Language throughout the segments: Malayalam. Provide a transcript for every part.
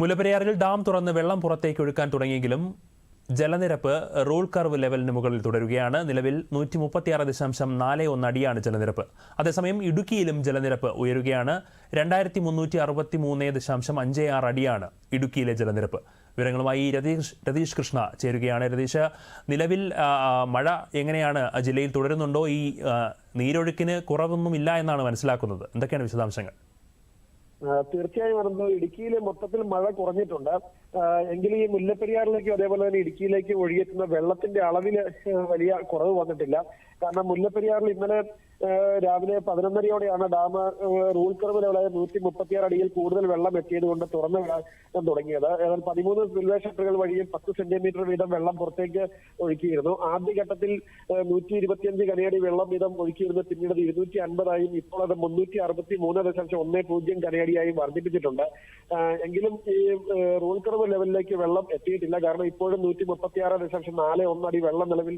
മുല്ലപ്പെരിയാറിൽ ഡാം തുറന്ന് വെള്ളം പുറത്തേക്ക് ഒഴുക്കാൻ തുടങ്ങിയെങ്കിലും ജലനിരപ്പ് റൂൾ കർവ് ലെവലിന് മുകളിൽ തുടരുകയാണ്. നിലവിൽ നൂറ്റി മുപ്പത്തിയാറ് ദശാംശം നാല് ഒന്ന് അടിയാണ് ജലനിരപ്പ്. അതേസമയം ഇടുക്കിയിലും ജലനിരപ്പ് ഉയരുകയാണ്. രണ്ടായിരത്തി മുന്നൂറ്റി അറുപത്തി മൂന്ന് ദശാംശം അഞ്ച് ആറ് അടിയാണ് ഇടുക്കിയിലെ ജലനിരപ്പ്. വിവരങ്ങളുമായി രതീഷ് രതീഷ് കൃഷ്ണ ചേരുകയാണ്. രതീഷ് നിലവിൽ മഴ എങ്ങനെയാണ് ജില്ലയിൽ തുടരുന്നുണ്ടോ? ഈ നീരൊഴുക്കിന് കുറവൊന്നുമില്ല എന്നാണ് മനസ്സിലാക്കുന്നത്. എന്തൊക്കെയാണ് വിശദാംശങ്ങൾ? തീർച്ചയായും അനന്തു ഇടുക്കിയിൽ മൊത്തത്തിൽ മഴ കുറഞ്ഞിട്ടുണ്ട്. എങ്കിലും ഈ മുല്ലപ്പെരിയാറിലേക്കും അതേപോലെ തന്നെ ഇടുക്കിയിലേക്ക് ഒഴുകിയെത്തുന്ന വെള്ളത്തിന്റെ അളവിൽ വലിയ കുറവ് വന്നിട്ടില്ല. കാരണം മുല്ലപ്പെരിയാറിൽ ഇന്നലെ രാവിലെ പതിനൊന്നരയോടെയാണ് ഡാം റൂൾ കർവ് ലെവലായ നൂറ്റി മുപ്പത്തിയാറ് അടിയിൽ കൂടുതൽ വെള്ളം എത്തിയത് കൊണ്ട് തുറന്നു വിടാൻ തുടങ്ങിയത്. ഏതായാലും പതിമൂന്ന് റെയിൽവേ ഷട്ടറുകൾ വഴിയും പത്ത് സെന്റിമീറ്റർ വീതം വെള്ളം പുറത്തേക്ക് ഒഴുക്കിയിരുന്നു. ആദ്യഘട്ടത്തിൽ നൂറ്റി ഇരുപത്തിയഞ്ച് കനയടി വെള്ളം വീതം ഒഴുക്കിയിരുന്നു പിന്നീട് ഇരുന്നൂറ്റി അൻപതായും ഇപ്പോൾ അത് മുന്നൂറ്റി അറുപത്തി മൂന്ന് ദശാംശം ഒന്ന് പൂജ്യം കനയടിയായും വർദ്ധിപ്പിച്ചിട്ടുണ്ട്. എങ്കിലും ഈ റൂൾ കർവ് ലെവലിലേക്ക് വെള്ളം എത്തിയിട്ടില്ല. കാരണം ഇപ്പോഴും നൂറ്റി മുപ്പത്തിയാറ് ദശാംശം നാല് ഒന്നടി വെള്ളം നിലവിൽ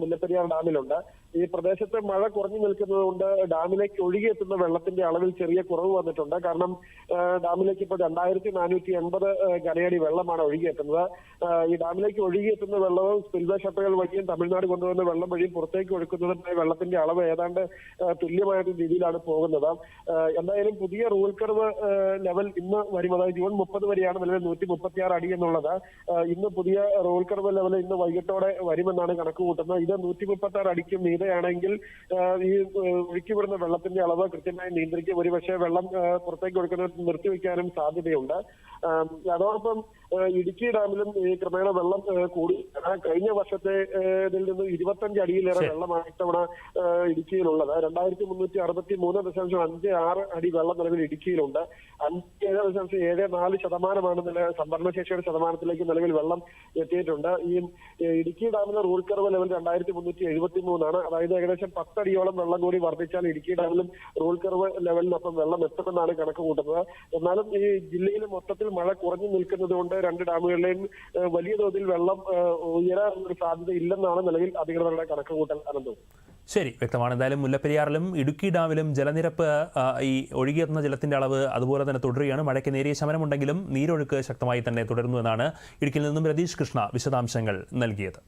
മുല്ലപ്പെരിയാർ ഡാമിലുണ്ട്. ഈ പ്രദേശത്ത് മഴ കുറഞ്ഞു നിൽക്കുന്നത് കൊണ്ട് ഡാമിലേക്ക് ഒഴുകിയെത്തുന്ന വെള്ളത്തിന്റെ അളവിൽ ചെറിയ കുറവ് വന്നിട്ടുണ്ട്. കാരണം ഡാമിലേക്ക് ഇപ്പോൾ രണ്ടായിരത്തി നാനൂറ്റി എൺപത് കനയടി വെള്ളമാണ് ഒഴുകിയെത്തുന്നത് ഈ ഡാമിലേക്ക് ഒഴുകിയെത്തുന്ന വെള്ളവും സ്പിൽവേ ഷട്ടറുകൾ വഴിയും തമിഴ്നാട് കൊണ്ടുവന്ന വെള്ളം വഴിയും പുറത്തേക്ക് ഒഴുക്കുന്നതിന്റെ വെള്ളത്തിന്റെ അളവ് ഏതാണ്ട് തുല്യമായ രീതിയിലാണ് പോകുന്നത്. എന്തായാലും പുതിയ റൂൾ കർവ് ലെവൽ ഇന്ന് വരും. അതായത് ജൂൺ മുപ്പത് വരെയാണ് നിലവിൽ നൂറ്റി മുപ്പത്തിയാറ് അടി എന്നുള്ളത്. ഇന്ന് പുതിയ റോൾ കർവ് ലെവൽ ഇന്ന് വൈകിട്ടോടെ വരുമെന്നാണ് കണക്ക് കൂട്ടുന്നത്. ഇത് നൂറ്റി മുപ്പത്തി ആറ് അടിക്ക് മീതെയാണെങ്കിൽ ഈ ഒഴുക്കി ഒഴുക്കിവിടുന്ന വെള്ളത്തിന്റെ അളവ് കൃത്യമായി നിയന്ത്രിക്കും. ഒരുപക്ഷെ വെള്ളം പുറത്തേക്ക് കൊടുക്കുന്ന നിർത്തിവെക്കാനും സാധ്യതയുണ്ട്. അതോടൊപ്പം ഇടുക്കി ഡാമിലും ഈ ക്രമേണ വെള്ളം കൂടി. കഴിഞ്ഞ വർഷത്തെ ഇതിൽ നിന്ന് ഇരുപത്തഞ്ച് അടിയിലേറെ വെള്ളമാണ് ഇത്തവണ ഇടുക്കിയിലുള്ളത്. രണ്ടായിരത്തി മുന്നൂറ്റി അറുപത്തി മൂന്ന് ദശാംശം അഞ്ച് ആറ് അടി വെള്ളം നിലവിൽ ഇടുക്കിയിലുണ്ട്. അഞ്ച് ഏഴ് ദശാംശം ഏഴ് നാല് ശതമാനമാണ് നില സംഭരണശേഷിയുടെ ശതമാനത്തിലേക്ക് നിലവിൽ വെള്ളം എത്തിയിട്ടുണ്ട്. ഈ ഇടുക്കി ഡാമിലെ റൂൾ കർവ് ലെവൽ രണ്ടായിരത്തി മുന്നൂറ്റി എഴുപത്തി മൂന്നാണ് അതായത് ഏകദേശം പത്തടിയോളം വെള്ളം കൂടി വർദ്ധിച്ചാൽ ഇടുക്കി ഡാമിലും റൂൾ കർവ് ലെവലിനൊപ്പം വെള്ളം എത്തുമെന്നാണ് കണക്ക് കൂട്ടുന്നത്. എന്നാലും ഈ ജില്ലയിൽ മൊത്തത്തിൽ മഴ കുറഞ്ഞു നിൽക്കുന്നത് കൊണ്ട് രണ്ട് ഡാമുകളിലെയും വലിയ തോതിൽ വെള്ളം ഉയരാനുള്ള സാധ്യത ഇല്ലെന്നാണ് നിലവിൽ അധികൃതരുടെ കണക്ക് കൂട്ടൽ അനന്തും ശരി വ്യക്തമാണ്. എന്തായാലും മുല്ലപ്പെരിയാറിലും ഇടുക്കി ഡാമിലും ജലനിരപ്പ് ഈ ഒഴുകിയെത്തുന്ന ജലത്തിന്റെ അളവ് അതുപോലെ തന്നെ തുടരുകയാണ്. മഴയ്ക്ക് നേരിയ ശമനമുണ്ടെങ്കിലും നീരൊഴുക്ക് ശക്തമായി തന്നെ തുടരുന്നു എന്നാണ് ഇടുക്കിയിൽ നിന്നും രതീഷ് കൃഷ്ണ വിശദാംശങ്ങൾ നൽകിയത്.